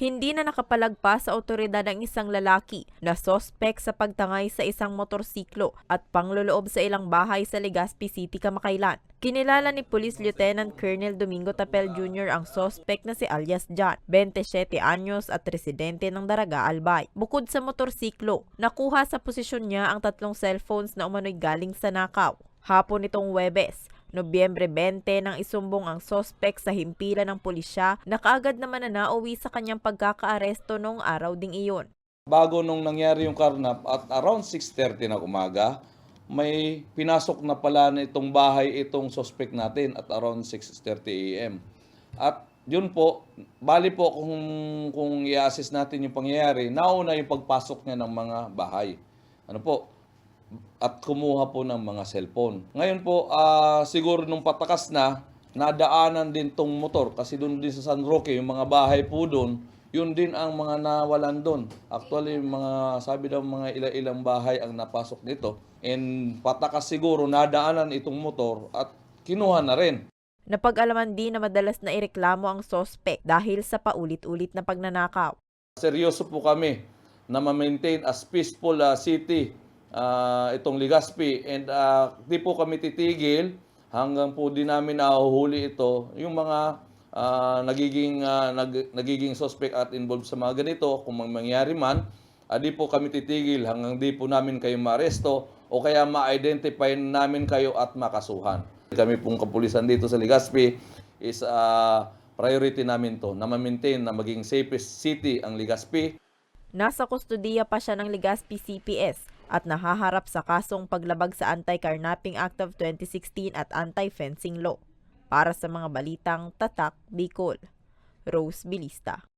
Hindi na nakapalagpas sa otoridad ang isang lalaki na sospek sa pagtangay sa isang motorsiklo at pangloloob sa ilang bahay sa Legazpi City, Kamakailan. Kinilala ni Police Lieutenant Colonel Domingo Tapel Jr. ang sospek na si alias John, 27 anyos at residente ng Daraga, Albay. Bukod sa motorsiklo, nakuha sa posisyon niya ang tatlong cellphones na umano'y galing sa nakaw. Hapon nitong Webes, Nobyembre 20 nang isumbong ang sospek sa himpilan ng pulisya na kaagad naman na nauwi sa kanyang pagkakaaresto noong araw ding iyon. Bago nung nangyari yung karnap at around 6.30 na umaga, may pinasok na pala na itong bahay itong suspect natin at around 6.30 a.m. At yun po, bali po kung, kung i-assess natin yung pangyayari, nauna yung pagpasok niya ng mga bahay. Ano po, at kumuha po ng mga cellphone. Ngayon po, ah, siguro nung patakas na, nadaanan din tong motor kasi doon din sa San Roque, yung mga bahay po doon, yun din ang mga nawalan doon. Actually, mga, sabi daw mga ilang-ilang bahay ang napasok nito. And patakas siguro, nadaanan itong motor at kinuha na rin. Napag-alaman din na madalas na ireklamo ang sospek dahil sa paulit-ulit na pagnanakaw. Seryoso po kami na ma-maintain as peaceful ah, city ah, itong Legazpi and ah, di po kami titigil hanggang po di namin nahuhuli ito yung mga ah, nagiging ah, nag- nagiging suspect at involved sa mga ganito kung mangyari man ah, di po kami titigil hanggang di po namin kayo maaresto o kaya ma-identify namin kayo at makasuhan. Kami pong kapulisan dito sa Legazpi is ah, priority namin to na ma-maintain na maging safest city ang Legazpi Nasa kustudiya pa siya ng Legazpi CPS at nahaharap sa kasong paglabag sa Anti-Carnapping Act of 2016 at Anti-Fencing Law. Para sa mga balitang Tatak Bicol, Rose Bilista.